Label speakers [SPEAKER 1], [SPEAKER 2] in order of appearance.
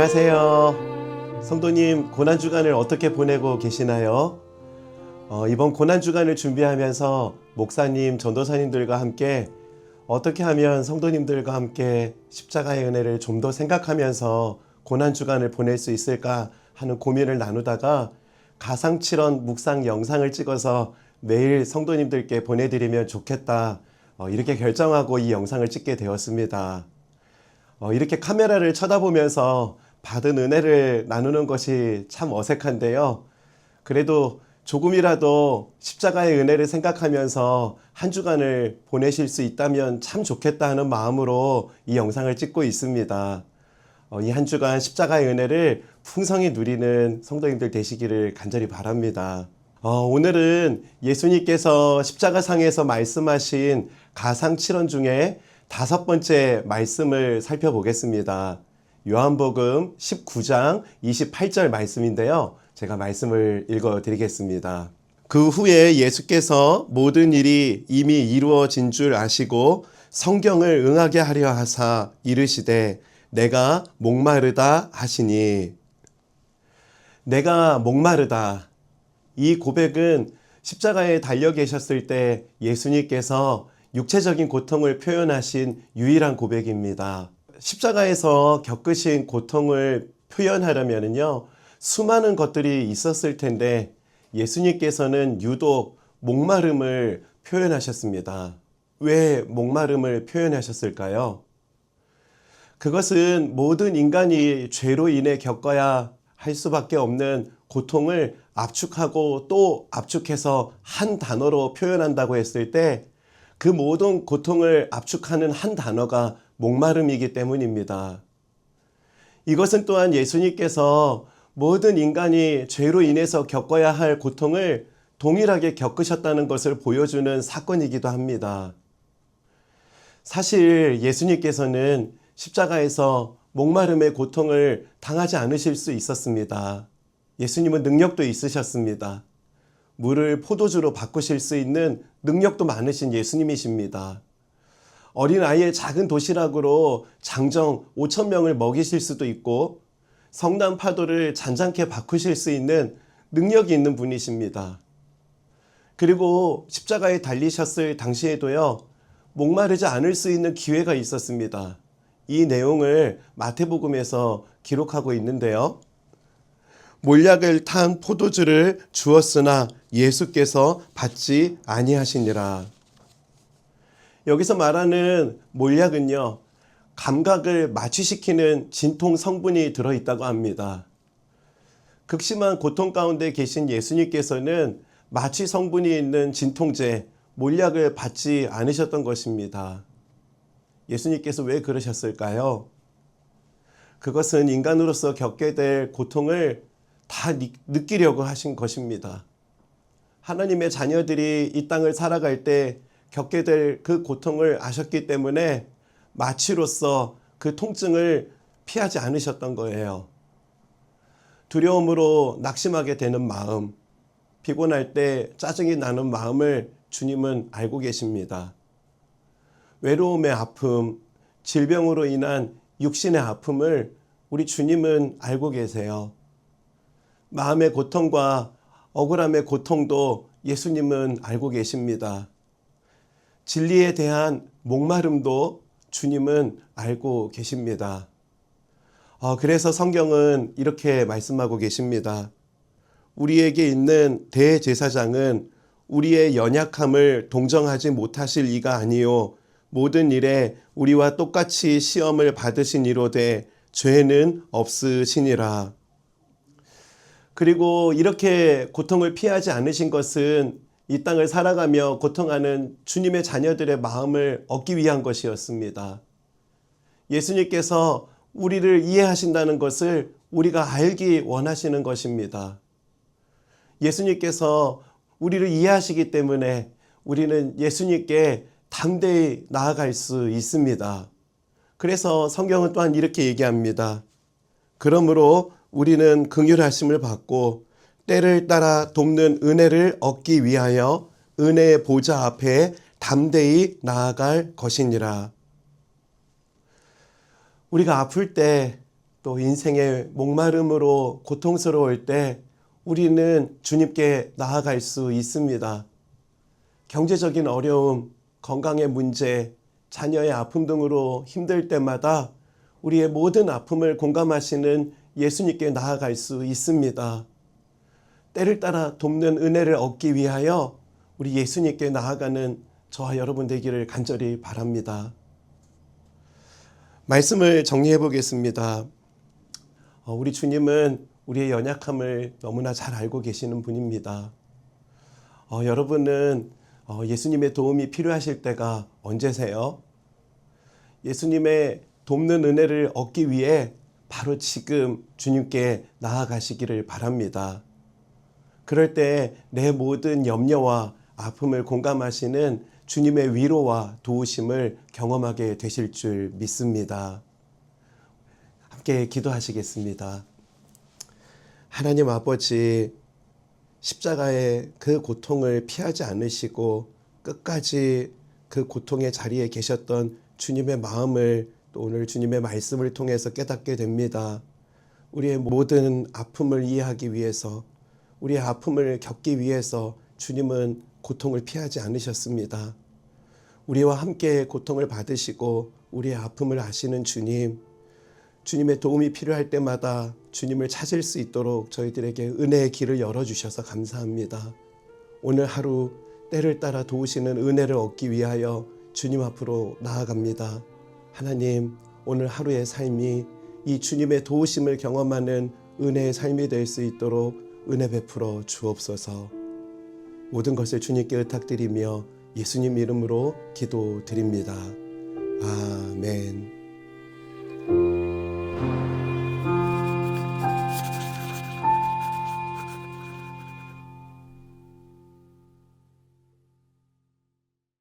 [SPEAKER 1] 안녕하세요. 성도님, 고난주간을 어떻게 보내고 계시나요? 어, 이번 고난주간을 준비하면서 목사님, 전도사님들과 함께 어떻게 하면 성도님들과 함께 십자가의 은혜를 좀 더 생각하면서 고난주간을 보낼 수 있을까 하는 고민을 나누다가 가상칠언 묵상 영상을 찍어서 매일 성도님들께 보내드리면 좋겠다. 어, 이렇게 결정하고 이 영상을 찍게 되었습니다. 어, 이렇게 카메라를 쳐다보면서 받은 은혜를 나누는 것이 참 어색한데요. 그래도 조금이라도 십자가의 은혜를 생각하면서 한 주간을 보내실 수 있다면 참 좋겠다 하는 마음으로 이 영상을 찍고 있습니다. 어, 이한 주간 십자가의 은혜를 풍성히 누리는 성도님들 되시기를 간절히 바랍니다. 어, 오늘은 예수님께서 십자가상에서 말씀하신 가상칠언 중에 다섯 번째 말씀을 살펴보겠습니다. 요한복음 19장 28절 말씀인데요. 제가 말씀을 읽어 드리겠습니다. 그 후에 예수께서 모든 일이 이미 이루어진 줄 아시고 성경을 응하게 하려 하사 이르시되 내가 목마르다 하시니 내가 목마르다 이 고백은 십자가에 달려 계셨을 때 예수님께서 육체적인 고통을 표현하신 유일한 고백입니다. 십자가에서 겪으신 고통을 표현하려면요, 수많은 것들이 있었을 텐데 예수님께서는 유독 목마름을 표현하셨습니다. 왜 목마름을 표현하셨을까요? 그것은 모든 인간이 죄로 인해 겪어야 할 수밖에 없는 고통을 압축하고 또 압축해서 한 단어로 표현한다고 했을 때 그 모든 고통을 압축하는 한 단어가 목마름이기 때문입니다. 이것은 또한 예수님께서 모든 인간이 죄로 인해서 겪어야 할 고통을 동일하게 겪으셨다는 것을 보여주는 사건이기도 합니다. 사실 예수님께서는 십자가에서 목마름의 고통을 당하지 않으실 수 있었습니다. 예수님은 능력도 있으셨습니다. 물을 포도주로 바꾸실 수 있는 능력도 많으신 예수님이십니다. 어린 아이의 작은 도시락으로 장정 5천 명을 먹이실 수도 있고 성남 파도를 잔잔케 바꾸실 수 있는 능력이 있는 분이십니다. 그리고 십자가에 달리셨을 당시에도요, 목마르지 않을 수 있는 기회가 있었습니다. 이 내용을 마태복음에서 기록하고 있는데요. 몰약을 탄 포도주를 주었으나 예수께서 받지 아니하시니라. 여기서 말하는 몰약은요, 감각을 마취시키는 진통 성분이 들어 있다고 합니다. 극심한 고통 가운데 계신 예수님께서는 마취 성분이 있는 진통제, 몰약을 받지 않으셨던 것입니다. 예수님께서 왜 그러셨을까요? 그것은 인간으로서 겪게 될 고통을 다 느끼려고 하신 것입니다. 하나님의 자녀들이 이 땅을 살아갈 때 겪게 될 그 고통을 아셨기 때문에 마취로서 그 통증을 피하지 않으셨던 거예요. 두려움으로 낙심하게 되는 마음, 피곤할 때 짜증이 나는 마음을 주님은 알고 계십니다. 외로움의 아픔, 질병으로 인한 육신의 아픔을 우리 주님은 알고 계세요. 마음의 고통과 억울함의 고통도 예수님은 알고 계십니다. 진리에 대한 목마름도 주님은 알고 계십니다. 어, 그래서 성경은 이렇게 말씀하고 계십니다. 우리에게 있는 대제사장은 우리의 연약함을 동정하지 못하실 이가 아니요 모든 일에 우리와 똑같이 시험을 받으신 이로되 죄는 없으시니라. 그리고 이렇게 고통을 피하지 않으신 것은 이 땅을 살아가며 고통하는 주님의 자녀들의 마음을 얻기 위한 것이었습니다. 예수님께서 우리를 이해하신다는 것을 우리가 알기 원하시는 것입니다. 예수님께서 우리를 이해하시기 때문에 우리는 예수님께 담대히 나아갈 수 있습니다. 그래서 성경은 또한 이렇게 얘기합니다. 그러므로 우리는 긍휼하심을 받고 때를 따라 돕는 은혜를 얻기 위하여 은혜의 보좌 앞에 담대히 나아갈 것이니라. 우리가 아플 때 또 인생의 목마름으로 고통스러울 때 우리는 주님께 나아갈 수 있습니다. 경제적인 어려움, 건강의 문제, 자녀의 아픔 등으로 힘들 때마다 우리의 모든 아픔을 공감하시는 예수님께 나아갈 수 있습니다. 때를 따라 돕는 은혜를 얻기 위하여 우리 예수님께 나아가는 저와 여러분 되기를 간절히 바랍니다. 말씀을 정리해 보겠습니다. 어, 우리 주님은 우리의 연약함을 너무나 잘 알고 계시는 분입니다. 어, 여러분은 어, 예수님의 도움이 필요하실 때가 언제세요? 예수님의 돕는 은혜를 얻기 위해 바로 지금 주님께 나아가시기를 바랍니다. 그럴 때 내 모든 염려와 아픔을 공감하시는 주님의 위로와 도우심을 경험하게 되실 줄 믿습니다. 함께 기도하시겠습니다. 하나님 아버지, 십자가의 그 고통을 피하지 않으시고 끝까지 그 고통의 자리에 계셨던 주님의 마음을 또 오늘 주님의 말씀을 통해서 깨닫게 됩니다. 우리의 모든 아픔을 이해하기 위해서, 우리의 아픔을 겪기 위해서 주님은 고통을 피하지 않으셨습니다. 우리와 함께 고통을 받으시고 우리의 아픔을 아시는 주님, 주님의 도움이 필요할 때마다 주님을 찾을 수 있도록 저희들에게 은혜의 길을 열어주셔서 감사합니다. 오늘 하루 때를 따라 도우시는 은혜를 얻기 위하여 주님 앞으로 나아갑니다. 하나님, 오늘 하루의 삶이 이 주님의 도우심을 경험하는 은혜의 삶이 될 수 있도록 은혜 베풀어 주옵소서. 모든 것을 주님께 의탁드리며 예수님 이름으로 기도드립니다. 아멘.